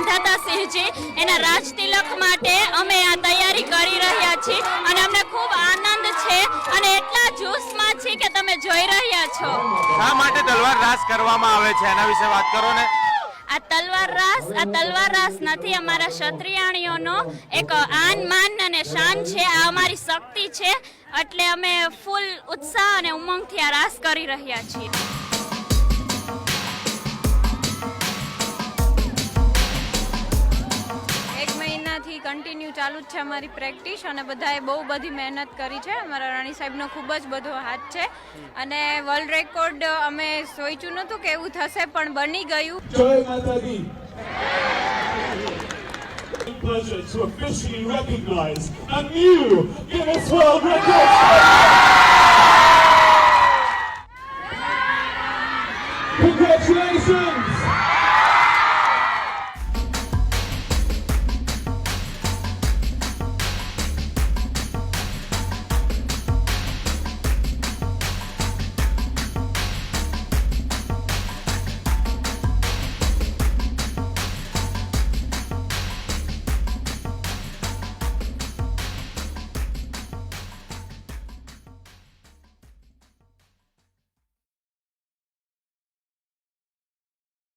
બાપુજી એના રાજ તિલક માટે અમે આ તૈયારી કરી રહ્યા છીએ અને અમને ખૂબ આનંદ છે અને એટલા જોશમાં છે કે તમે જોઈ રહ્યા છો. શા માટે તલવાર રાસ કરવામાં આવે છે? એના વિશે વાત કરો ને. આ તલવાર રાસ આ તલવાર રાસ નથી અમારા ક્ષત્રિયાણીઓનો એક આન માન અને શાન છે આ અમારી શક્તિ છે એટલે અમે ફૂલ ઉત્સાહ અને ઉમંગથી આ રાસ કરી રહ્યા છીએ. કન્ટિન્યુ ચાલુ જ છે અમારી પ્રેક્ટિસ અને બધાએ બહુ બધી મહેનત કરી છે અમારા રાણી સાહેબનો ખૂબ જ બધો હાથ છે અને વર્લ્ડ રેકોર્ડ અમે સોચ્યું નહોતું કે એવું થશે, પણ બની ગયું જય માતાજી. Pleasure to!